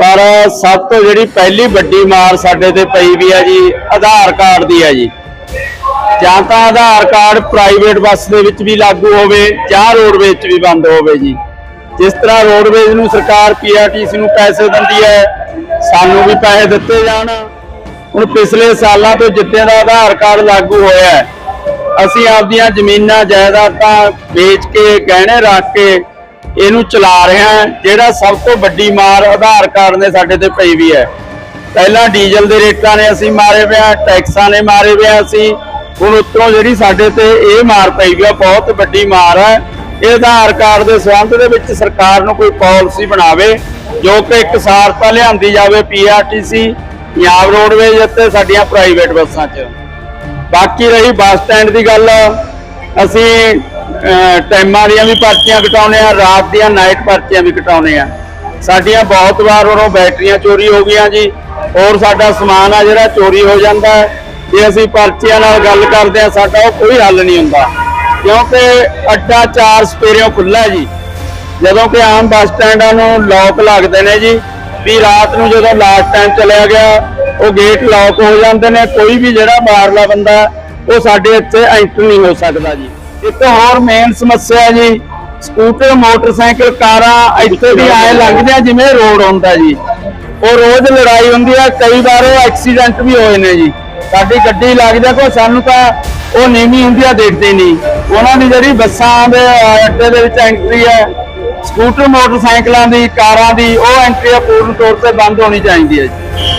ਪਰ ਸਭ ਤੋਂ ਜਿਹੜੀ ਪਹਿਲੀ ਵੱਡੀ ਮਾਰ ਸਾਡੇ ਤੇ ਪਈ ਵੀ ਹੈ ਜੀ, ਆਧਾਰ ਕਾਰਡ ਦੀ ਹੈ ਜੀ। ਜਾਂ ਤਾਂ ਆਧਾਰ ਕਾਰਡ ਪ੍ਰਾਈਵੇਟ ਬੱਸ ਦੇ ਵਿੱਚ ਵੀ ਲਾਗੂ ਹੋਵੇ ਜਾਂ ਰੋਡਵੇਜ਼ 'ਚ ਵੀ ਬੰਦ ਹੋਵੇ ਜੀ। ਜਿਸ ਤਰ੍ਹਾਂ ਰੋਡਵੇਜ਼ ਨੂੰ ਸਰਕਾਰ ਪੀਆਰਟੀਸੀ ਨੂੰ ਪੈਸੇ ਦਿੰਦੀ ਹੈ, ਸਾਨੂੰ ਵੀ ਪੈਸੇ ਦਿੱਤੇ ਜਾਣ। ਹੁਣ ਪਿਛਲੇ ਸਾਲਾਂ ਤੋਂ ਜਿੱਦਾਂ ਦਾ ਆਧਾਰ ਕਾਰਡ ਲਾਗੂ ਹੋਇਆ ਅਸੀਂ ਆਪਦੀਆਂ ਜ਼ਮੀਨਾਂ, ਜਾਇਦਾਦਾਂ ਵੇਚ ਕੇ, ਗਹਿਣੇ ਰੱਖ ਕੇ ਇਹਨੂੰ ਚਲਾ ਰਿਹਾ ਜਿਹੜਾ ਸਭ ਤੋਂ ਵੱਡੀ ਮਾਰ ਆਧਾਰ ਕਾਰਡ ਨੇ ਸਾਡੇ ਤੇ ਪਈ ਵੀ ਹੈ। ਪਹਿਲਾਂ ਡੀਜ਼ਲ ਦੇ ਰੇਟਾਂ ਨੇ ਅਸੀਂ ਮਾਰੇ ਪਿਆ ਟੈਕਸਾਂ ਨੇ ਮਾਰੇ ਪਿਆ ਅਸੀਂ। ਹੁਣ ਉੱਤੋਂ ਜਿਹੜੀ ਸਾਡੇ ਤੇ ਇਹ ਮਾਰ ਪਈ ਵੀ ਆ, ਬਹੁਤ ਵੱਡੀ ਮਾਰ ਹੈ। ਇਹ ਆਧਾਰ ਕਾਰਡ ਦੇ ਸੰਬੰਧ ਦੇ ਵਿੱਚ ਸਰਕਾਰ ਨੂੰ ਕੋਈ ਪਾਲਿਸੀ ਬਣਾਵੇ, ਜੋ ਕਿ ਇੱਕ ਸਾਰਤਾ ਲਿਆਂਦੀ ਜਾਵੇ ਪੀਆਰਟੀਸੀ ਪੰਜਾਬ ਰੋਡਵੇਜ਼ ਅਤੇ ਸਾਡੀਆਂ ਪ੍ਰਾਈਵੇਟ ਬੱਸਾਂ 'ਚ। ਬਾਕੀ ਰਹੀ ਬੱਸ ਸਟੈਂਡ ਦੀ ਗੱਲ। ਅਸੀਂ ਟਾਈਮਾਂ ਦੀਆਂ ਵੀ ਪਰਚੀਆਂ ਕਟਾਉਨੇ ਆ, ਰਾਤ ਦੀਆਂ ਨਾਈਟ ਪਰਚੀਆਂ ਵੀ ਕਟਾਉਨੇ ਆ। ਸਾਡੀਆਂ ਬਹੁਤ ਵਾਰ ਉਰੋਂ ਬੈਟਰੀਆਂ ਚੋਰੀ ਹੋ ਗਈਆਂ ਜੀ। ਹੋਰ ਸਾਡਾ ਸਮਾਨ ਆ ਜਿਹੜਾ ਚੋਰੀ ਹੋ ਜਾਂਦਾ ਜੇ ਅਸੀਂ ਪਰਚੀਆਂ ਨਾਲ ਗੱਲ ਕਰਦੇ ਆ, ਸਾਡਾ ਉਹ ਕੋਈ ਹੱਲ ਨਹੀਂ ਹੁੰਦਾ। ਕਿਉਂਕਿ ਅੱਡਾ ਚਾਰ ਸਪੇਰਿਓਂ ਖੁੱਲਾ ਜੀ। ਜਦੋਂ ਕਿ ਆਮ ਬੱਸ ਸਟੈਂਡਾਂ ਨੂੰ ਲੋਕ ਲੱਗਦੇ ਨੇ ਜੀ, ਵੀ ਰਾਤ ਨੂੰ ਜਦੋਂ ਲਾਸਟ ਟਾਈਮ ਚਲਿਆ ਗਿਆ, ਉਹ ਗੇਟ ਲੌਕ ਹੋ ਜਾਂਦੇ ਨੇ। ਕੋਈ ਵੀ ਜਿਹੜਾ ਬਾਹਰਲਾ ਬੰਦਾ, ਉਹ ਸਾਡੇ ਇੱਥੇ ਐਂਟਰ ਨਹੀਂ ਹੋ ਸਕਦਾ ਜੀ। ਇੱਕ ਹੋਰ ਮੇਨ ਸਮੱਸਿਆ ਜੀ ਸਕੂਟਰ ਮੋਟਰਸਾਈਕਲ ਕਾਰਾਂ ਇੱਥੇ ਵੀ ਆਏ ਲੰਘਦੇ ਆ ਜਿਵੇਂ ਰੋਡ ਹੁੰਦਾ ਜੀ। ਉਹ ਰੋਜ਼ ਲੜਾਈ ਹੁੰਦੀ ਆ, ਕਈ ਵਾਰ ਉਹ ਐਕਸੀਡੈਂਟ ਵੀ ਹੋਏ ਨੇ ਜੀ। ਸਾਡੀ ਗੱਡੀ ਲੱਗ ਜਾ ਕੋ ਸਾਨੂੰ ਤਾਂ ਉਹ ਨੀਵੀਂ ਹੁੰਦੀ ਆ, ਦੇਖਦੇ ਨਹੀਂ। ਉਹਨਾਂ ਦੀ ਜਿਹੜੀ ਬੱਸਾਂ ਦੇ ਅੱਡੇ ਦੇ ਵਿੱਚ ਐਂਟਰੀ ਹੈ ਸਕੂਟਰ ਮੋਟਰਸਾਈਕਲਾਂ ਦੀ, ਕਾਰਾਂ ਦੀ, ਉਹ ਐਂਟਰੀ ਪੂਰਨ ਤੌਰ ਤੇ ਬੰਦ ਹੋਣੀ ਚਾਹੀਦੀ ਹੈ ਜੀ।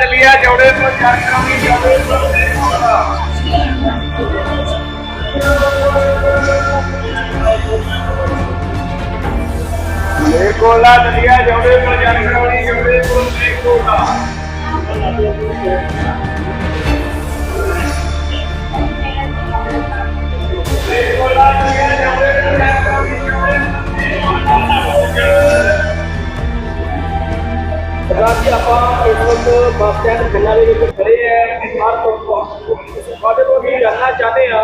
ਕੋਲਾ ਚਲਿਆ ਜੋੜੇ ਤੋਂ ਚਰਖਾਂਗੀ ਜੋੜੇ ਤੋਂ। ਲੈ ਕੋਲਾ ਚਲਿਆ ਜੋੜੇ ਤੋਂ ਚਰਖਾਂਗੀ ਜੋੜੇ ਤੋਂ ਲੈ ਕੋਲਾ ਇਸ ਬੱਸ ਸਟੈਂਡ ਖੰਨਾ ਦੇ ਵਿੱਚ ਖੜੇ ਹੈ ਹਰ ਤੁਹਾਡੇ ਤੋਂ ਵੀ ਜਾਣਨਾ ਚਾਹਦੇ ਆ,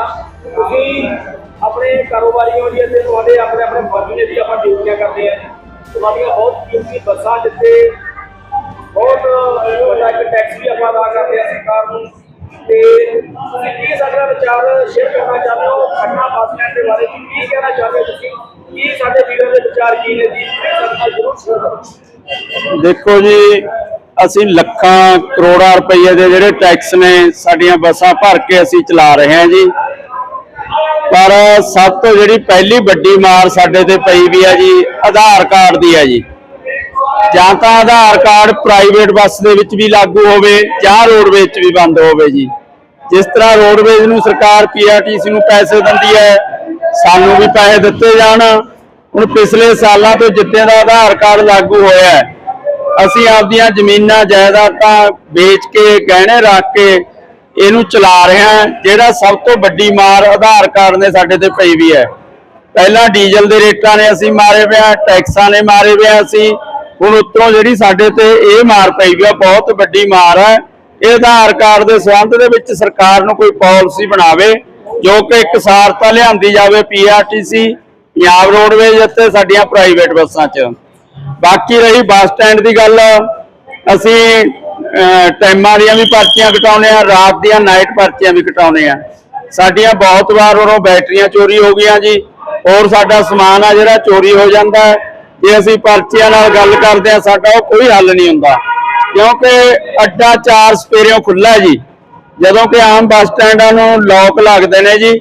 ਤੁਸੀਂ ਆਪਣੇ ਕਾਰੋਬਾਰੀਆਂ ਦੀ ਅਤੇ ਤੁਹਾਡੇ ਆਪਣੇ ਆਪਣੇ ਫਰਜ਼ੇ ਦੀ ਆਪਾਂ ਡਿਊਟੀਆਂ ਕਰਦੇ ਆ। ਤੁਹਾਡੀਆਂ ਬਹੁਤ ਕੀਮਤੀ ਬੱਸਾਂ ਜਿੱਥੇ ਬਹੁਤ ਵੱਡਾ ਇੱਕ ਟੈਕਸ ਵੀ ਆਪਾਂ ਅਦਾ ਕਰਦੇ ਆ ਸਰਕਾਰ ਨੂੰ। ਤੇ ਤੁਸੀਂ ਕੀ ਸਾਡਾ ਵਿਚਾਰ ਸ਼ੇਅਰ ਕਰਨਾ ਚਾਹੁੰਦੇ ਹੋ ਖੰਨਾ ਬੱਸ ਸਟੈਂਡ ਦੇ ਬਾਰੇ? 'ਚ ਕੀ ਕਹਿਣਾ ਚਾਹੁੰਦੇ ਹੋ ਤੁਸੀਂ? ਕੀ ਸਾਡੇ ਵੀਰਾਂ ਦੇ ਵਿਚਾਰ ਕੀ ਨੇ? ਜੀ ਸਾਡੇ ਨਾਲ ਜ਼ਰੂਰ ਸ਼ੇਅਰ ਕਰੋ। ਦੇਖੋ ਜੀ ਅਸੀਂ ਲੱਖਾਂ ਕਰੋੜਾਂ ਰੁਪਏ ਦੇ ਜਿਹੜੇ ਟੈਕਸ ਨੇ ਸਾਡੀਆਂ ਬੱਸਾਂ ਭਰ ਕੇ ਅਸੀਂ ਚਲਾ ਰਹੇ ਹਾਂ ਜੀ। ਪਰ ਸਭ ਤੋਂ ਜਿਹੜੀ ਪਹਿਲੀ ਵੱਡੀ ਮਾਰ ਸਾਡੇ ਤੇ ਪਈ ਵੀ ਹੈ ਜੀ, ਆਧਾਰ ਕਾਰਡ ਦੀ ਹੈ ਜੀ। ਜਾਂ ਤਾਂ ਆਧਾਰ ਕਾਰਡ ਪ੍ਰਾਈਵੇਟ ਬੱਸ ਦੇ ਵਿੱਚ ਵੀ ਲਾਗੂ ਹੋਵੇ ਜਾਂ ਰੋਡਵੇਜ਼ 'ਚ ਵੀ ਬੰਦ ਹੋਵੇ ਜੀ। ਜਿਸ ਤਰ੍ਹਾਂ ਰੋਡਵੇਜ਼ ਨੂੰ ਸਰਕਾਰ ਪੀਆਰਟੀਸੀ ਨੂੰ ਪੈਸੇ ਦਿੰਦੀ ਹੈ, ਸਾਨੂੰ ਵੀ ਪੈਸੇ ਦਿੱਤੇ ਜਾਣ। ਹੁਣ ਪਿਛਲੇ ਸਾਲਾਂ ਤੋਂ ਜਿੱਦਾਂ ਦਾ ਆਧਾਰ ਕਾਰਡ ਲਾਗੂ ਹੋਇਆ ਹੈ ਅਸੀਂ ਆਪਦੀਆਂ ਜ਼ਮੀਨਾਂ, ਜਾਇਦਾਦਾਂ ਵੇਚ ਕੇ, ਗਹਿਣੇ ਰੱਖ ਕੇ ਇਹਨੂੰ ਚਲਾ ਰਹੇ ਹਾਂ, ਜਿਹੜਾ ਸਭ ਤੋਂ ਵੱਡੀ ਮਾਰ ਆਧਾਰ ਕਾਰਡ ਨੇ ਸਾਡੇ ਤੇ ਪਈ ਵੀ ਹੈ। ਪਹਿਲਾਂ ਡੀਜ਼ਲ ਦੇ ਰੇਟਾਂ ਨੇ ਅਸੀਂ ਮਾਰੇ ਪਿਆ ਟੈਕਸਾਂ ਨੇ ਮਾਰੇ ਪਿਆ ਅਸੀਂ। ਹੁਣ ਉੱਤੋਂ ਜਿਹੜੀ ਸਾਡੇ ਤੇ ਇਹ ਮਾਰ ਪਈ ਵੀ ਆ, ਬਹੁਤ ਵੱਡੀ ਮਾਰ ਹੈ। ਇਹ ਆਧਾਰ ਕਾਰਡ ਦੇ ਸੰਬੰਧ ਦੇ ਵਿੱਚ ਸਰਕਾਰ ਨੂੰ ਕੋਈ ਪਾਲਿਸੀ ਬਣਾਵੇ, ਜੋ ਕਿ ਇੱਕ ਸਾਰਤਾ ਲਿਆਂਦੀ ਜਾਵੇ ਪੀਆਰਟੀਸੀ ਪੰਜਾਬ ਰੋਡਵੇਜ਼ ਅਤੇ ਸਾਡੀਆਂ ਪ੍ਰਾਈਵੇਟ ਬੱਸਾਂ 'ਚ। ਬਾਕੀ ਰਹੀ ਬੱਸ ਸਟੈਂਡ ਦੀ ਗੱਲ। ਅਸੀਂ ਟਾਈਮਾਂ ਦੀਆਂ ਵੀ ਪਰਚੀਆਂ ਕਟਾਉਨੇ ਆ ਰਾਤ ਦੀਆਂ ਨਾਈਟ ਪਰਚੀਆਂ ਵੀ ਕਟਾਉਨੇ ਆ ਸਾਡੀਆਂ ਬਹੁਤ ਵਾਰ ਉਰੋਂ ਬੈਟਰੀਆਂ ਚੋਰੀ ਹੋ ਗਈਆਂ ਜੀ। ਹੋਰ ਸਾਡਾ ਸਮਾਨ ਆ ਜਿਹੜਾ ਚੋਰੀ ਹੋ ਜਾਂਦਾ ਜੇ ਅਸੀਂ ਪਰਚੀਆਂ ਨਾਲ ਗੱਲ ਕਰਦੇ ਆ ਸਾਡਾ ਉਹ ਕੋਈ ਹੱਲ ਨਹੀਂ ਹੁੰਦਾ। ਕਿਉਂਕਿ ਅੱਡਾ ਚਾਰ ਸਪੇਰਿਓਂ ਖੁੱਲਾ ਜੀ। ਜਦੋਂ ਕਿ ਆਮ ਬੱਸ ਸਟੈਂਡਾਂ ਨੂੰ ਲੋਕ ਲੱਗਦੇ ਨੇ ਜੀ।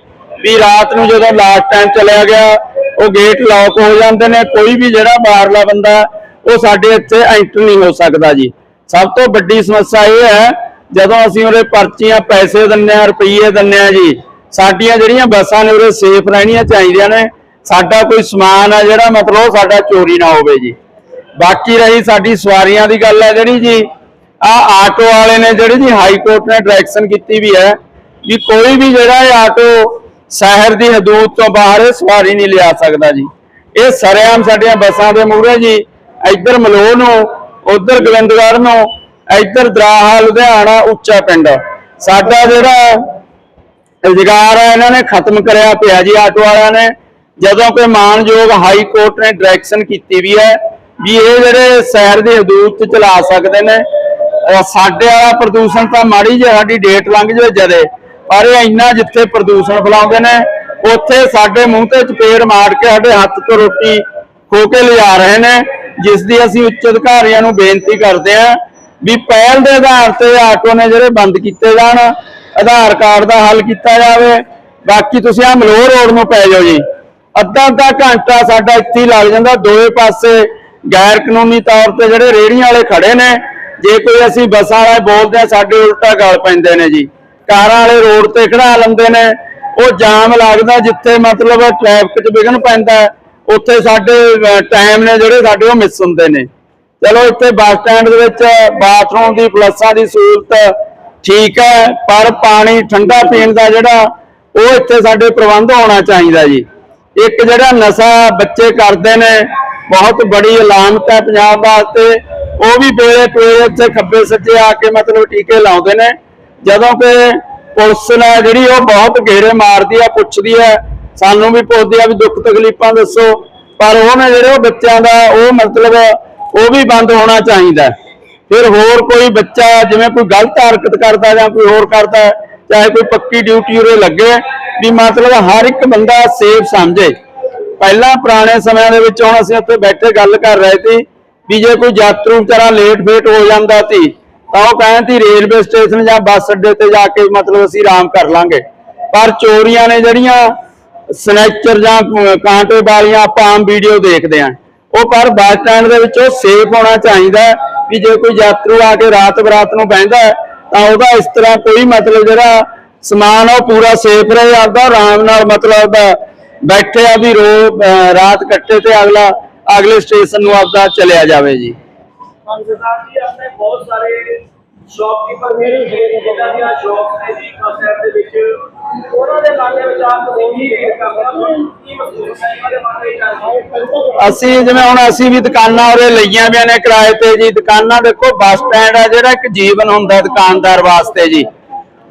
ਵੀ ਰਾਤ ਨੂੰ ਜਦੋਂ ਲਾਸਟ ਟਾਈਮ ਚਲਿਆ ਗਿਆ ਉਹ ਗੇਟ ਲੌਕ ਹੋ ਜਾਂਦੇ ਨੇ, ਕੋਈ ਵੀ ਜਿਹੜਾ ਬਾਹਰਲਾ ਬੰਦਾ, ਉਹ ਸਾਡੇ ਇੱਥੇ ਐਂਟਰ ਨਹੀਂ ਹੋ ਸਕਦਾ ਜੀ। ਸਭ ਤੋਂ ਵੱਡੀ ਸਮੱਸਿਆ ਇਹ ਹੈ, ਜਦੋਂ ਅਸੀਂ ਉਹਦੇ ਪਰਚੀਆਂ ਪੈਸੇ ਦਿੰਨੇ ਆ ਰੁਪਈਏ ਦਿੰਨੇ ਆ ਜੀ, ਸਾਡੀਆਂ ਜਿਹੜੀਆਂ ਬੱਸਾਂ ਨੇ ਉਹਦੇ ਸੇਫ ਰਹਿਣੀਆਂ ਚਾਹੀਦੀਆਂ ਨੇ, ਸਾਡਾ ਕੋਈ ਸਮਾਨ ਆ ਜਿਹੜਾ ਮਤਲਬ ਉਹ ਸਾਡਾ ਚੋਰੀ ਨਾ ਹੋਵੇ ਜੀ। ਬਾਕੀ ਰਹੀ ਸਾਡੀ ਸਵਾਰੀਆਂ ਦੀ ਗੱਲ ਹੈ ਜਿਹੜੀ ਜੀ, ਆ ਆਟੋ ਵਾਲੇ ਨੇ ਜਿਹੜੀ ਜੀ ਹਾਈ ਕੋਰਟ ਨੇ ਡਾਇਰੈਕਸ਼ਨ ਕੀਤੀ ਵੀ ਹੈ, ਵੀ ਕੋਈ ਵੀ ਜਿਹੜਾ ਇਹ ਆਟੋ ਸ਼ਹਿਰ ਦੀ ਹਦੂਦ ਤੋਂ ਬਾਹਰ ਸਵਾਰੀ ਨਹੀਂ ਲਿਆ ਸਕਦਾ ਜੀ। ਇਹ ਸਰੇਆਮ ਸਾਡੀਆਂ ਬੱਸਾਂ ਦੇ ਮੂਹਰੇ ਜੀ। ਇੱਧਰ ਮਲੋਹ ਨੂੰ, ਉਧਰ ਗੋਬਿੰਦਗੜ੍ਹ ਨੂੰ, ਇੱਧਰ ਦਰਾਹਾ, ਲੁਧਿਆਣਾ, ਉੱਚਾ ਪਿੰਡ। ਸਾਡਾ ਜਿਹੜਾ ਰੁਜ਼ਗਾਰ ਹੈ, ਇਹਨਾਂ ਨੇ ਖਤਮ ਕਰਿਆ ਪਿਆ ਜੀ ਆਟੋ ਵਾਲਿਆਂ ਨੇ। ਜਦੋਂ ਕਿ ਮਾਨਯੋਗ ਹਾਈ ਕੋਰਟ ਨੇ ਡਾਇਰੈਕਸ਼ਨ ਕੀਤੀ ਵੀ ਹੈ ਵੀ ਇਹ ਜਿਹੜੇ ਸ਼ਹਿਰ ਦੇ ਹਦੂਦ ਚ ਚਲਾ ਸਕਦੇ ਨੇ ਸਾਡੇ ਵਾਲਾ ਪ੍ਰਦੂਸ਼ਣ ਤਾਂ ਮਾੜੀ ਜਿਹੀ ਸਾਡੀ ਡੇਟ ਲੰਘ ਜਾਵੇ ਜਦੇ। ਪਰ ਇਹ ਇੰਨਾ ਜਿੱਥੇ ਪ੍ਰਦੂਸ਼ਣ ਫੈਲਾਉਂਦੇ ਨੇ, ਉੱਥੇ ਸਾਡੇ ਮੂੰਹ ਤੇ ਚਪੇੜ ਮਾਰ ਕੇ ਸਾਡੇ ਹੱਥ ਤੋਂ ਰੋਟੀ ਖੋ ਕੇ ਲਿਜਾ ਰਹੇ ਨੇ, ਜਿਸ ਦੀ ਅਸੀਂ ਉੱਚ ਅਧਿਕਾਰੀਆਂ ਨੂੰ ਬੇਨਤੀ ਕਰਦੇ ਹਾਂ ਵੀ ਪਹਿਲ ਦੇ ਆਧਾਰ ਤੇ ਆਟੋ ਨੇ ਜਿਹੜੇ ਬੰਦ ਕੀਤੇ ਜਾਣ, ਆਧਾਰ ਕਾਰਡ ਦਾ ਹੱਲ ਕੀਤਾ ਜਾਵੇ। ਬਾਕੀ ਤੁਸੀਂ ਆ ਮਲੋਹ ਰੋਡ ਨੂੰ ਪੈ ਜਾਓ ਜੀ। ਅੱਧਾ ਅੱਧਾ ਘੰਟਾ ਸਾਡਾ ਇੱਥੇ ਹੀ ਲੱਗ ਜਾਂਦਾ, ਦੋਵੇਂ ਪਾਸੇ ਗੈਰ ਕਾਨੂੰਨੀ ਤੌਰ ਤੇ ਜਿਹੜੇ ਰੇਹੜੀਆਂ ਵਾਲੇ ਖੜੇ ਨੇ, ਜੇ ਕੋਈ ਅਸੀਂ ਬੱਸਾਂ ਵਾਲੇ ਬੋਲਦੇ ਆ ਸਾਡੇ ਉਲਟਾ ਗਲ ਪੈਂਦੇ ਨੇ ਜੀ। ਕਾਰਾਂ ਵਾਲੇ ਰੋਡ ਤੇ ਖੜਾ ਲੈਂਦੇ ਨੇ। ਉਹ ਜਾਮ ਲੱਗਦਾ ਜਿੱਥੇ ਮਤਲਬ ਟ੍ਰੈਫਿਕ 'ਚ ਵਿਘਨ ਪੈਂਦਾ ਉੱਥੇ ਸਾਡੇ ਟਾਈਮ ਨੇ ਜਿਹੜੇ ਸਾਡੇ ਉਹ ਮਿਸ ਹੁੰਦੇ ਨੇ। ਚਲੋ ਇੱਥੇ ਬੱਸ ਸਟੈਂਡ ਦੇ ਵਿੱਚ ਬਾਥਰੂਮ ਦੀ ਪਲੱਸਾਂ ਦੀ ਸਹੂਲਤ ਠੀਕ ਹੈ, ਪਰ ਪਾਣੀ ਠੰਡਾ ਪੀਣ ਦਾ ਜਿਹੜਾ ਉਹ ਇੱਥੇ ਸਾਡੇ ਪ੍ਰਬੰਧ ਹੋਣਾ ਚਾਹੀਦਾ ਜੀ। ਇੱਕ ਜਿਹੜਾ ਨਸ਼ਾ ਬੱਚੇ ਕਰਦੇ ਨੇ, ਬਹੁਤ ਬੜੀ ਅਲਾਮਤ ਹੈ ਪੰਜਾਬ ਵਾਸਤੇ। ਉਹ ਵੀ ਬੇੜੇ ਪੇਲੇ ਇੱਥੇ ਖੱਬੇ ਸੱਜੇ ਆ ਕੇ ਮਤਲਬ ਟੀਕੇ ਲਾਉਂਦੇ ਨੇ। ਜਦੋਂ ਕਿ ਪੁਲਿਸ ਨੇ ਜਿਹੜੀ ਉਹ ਬਹੁਤ ਘੇਰੇ ਮਾਰਦੀ ਆ, ਪੁੱਛਦੀ ਹੈ ਸਾਨੂੰ ਵੀ ਪੁੱਛਦੀ ਆ ਵੀ ਦੁੱਖ ਤਕਲੀਫਾਂ ਦੱਸੋ, ਪਰ ਉਹਨੇ ਜਿਹੜੇ ਉਹ ਬੱਚਿਆਂ ਦਾ ਉਹ ਮਤਲਬ ਉਹ ਵੀ ਬੰਦ ਹੋਣਾ ਚਾਹੀਦਾ। ਫਿਰ ਹੋਰ ਕੋਈ ਬੱਚਾ ਜਿਵੇਂ ਕੋਈ ਗਲਤ ਹਰਕਤ ਕਰਦਾ ਜਾਂ ਕੋਈ ਹੋਰ ਕਰਦਾ, ਚਾਹੇ ਕੋਈ ਪੱਕੀ ਡਿਊਟੀ ਉਰੇ ਲੱਗੇ, ਵੀ ਮਤਲਬ ਹਰ ਇੱਕ ਬੰਦਾ ਸੇਫ ਸਮਝੇ। ਪਹਿਲਾਂ ਪੁਰਾਣੇ ਸਮਿਆਂ ਦੇ ਵਿੱਚ ਹੁਣ ਅਸੀਂ ਉੱਥੇ ਬੈਠੇ ਗੱਲ ਕਰ ਰਹੇ ਸੀ, ਵੀ ਜੇ ਕੋਈ ਯਾਤਰੂ ਵਿਚਾਰਾ ਲੇਟ ਫੇਟ ਹੋ ਜਾਂਦਾ ਸੀ ਤਾਂ ਉਹ ਕਹਿਣ ਸੀ ਰੇਲਵੇ ਸਟੇਸ਼ਨ ਜਾਂ ਬੱਸ ਅੱਡੇ ਤੇ ਜਾ ਕੇ ਮਤਲਬ ਅਸੀਂ ਆਰਾਮ ਕਰ ਲਾਂਗੇ। ਪਰ ਚੋਰੀਆਂ ਨੇ ਜਿਹੜੀਆਂ ਸਨੈਚਰ ਜਾਂ ਕਾਂਟੇ ਵਾਲੀਆਂ ਆਪਾਂ ਆਮ ਵੀਡੀਓ ਦੇਖਦੇ ਆਂ। ਉਹ ਪਰ ਬੱਸ ਸਟੈਂਡ ਦੇ ਵਿੱਚ ਉਹ ਸੇਫ ਹੋਣਾ ਚਾਹੀਦਾ ਵੀ ਜੇ ਕੋਈ ਯਾਤਰੂ ਆ ਕੇ ਰਾਤ ਬਰਾਤ ਨੂੰ ਬਹਿੰਦਾ ਤਾਂ ਉਹਦਾ ਇਸ ਤਰ੍ਹਾਂ ਕੋਈ ਮਤਲਬ ਜਿਹੜਾ ਸਮਾਨ ਉਹ ਪੂਰਾ ਸੇਫ ਰਹੇ, ਆਪਦਾ ਆਰਾਮ ਨਾਲ ਮਤਲਬ ਦਾ ਬੈਠੇ ਆ ਵੀ ਰੋ ਰਾਤ ਕੱਟੇ ਤੇ ਅਗਲਾ, ਅਗਲੇ ਸਟੇਸ਼ਨ ਨੂੰ ਆਪਦਾ ਚਲਿਆ ਜਾਵੇ ਜੀ। ਸਰਦਾਰ ਜੀ ਆਪਣੇ ਬਹੁਤ ਸਾਰੇ ਸ਼ੌਪਕੀਪਰ ਮੇਰੇ ਜਿਹਨਾਂ ਦੀਆਂ ਸ਼ੌਪ ਨੇ ਜੀ ਬੱਸ ਦੇ ਵਿੱਚ। ਉਹਨਾਂ ਦੇ ਲਾਗੇ ਵਿੱਚ ਤੁਸੀਂ ਕੀ ਦੇਖ ਕਰਦੇ ਹੋ ਕੀ ਮਹਿਸੂਸ ਹੈ, ਇਹਨਾਂ ਦੇ ਮਨ ਵਿੱਚ ਅਸੀਂ ਜਿਵੇਂ ਹੁਣ ਅਸੀਂ ਵੀ ਦੁਕਾਨਾਂ ਉਰੇ ਲਈਆਂ ਵੀਆਂ ਨੇ ਕਿਰਾਏ ਤੇ ਜੀ, ਦੁਕਾਨਾਂ ਦੇਖੋ, ਬੱਸ ਸਟੈਂਡ ਆ ਜਿਹੜਾ ਇੱਕ ਜੀਵਨ ਹੁੰਦਾ ਦੁਕਾਨਦਾਰ ਵਾਸਤੇ ਜੀ।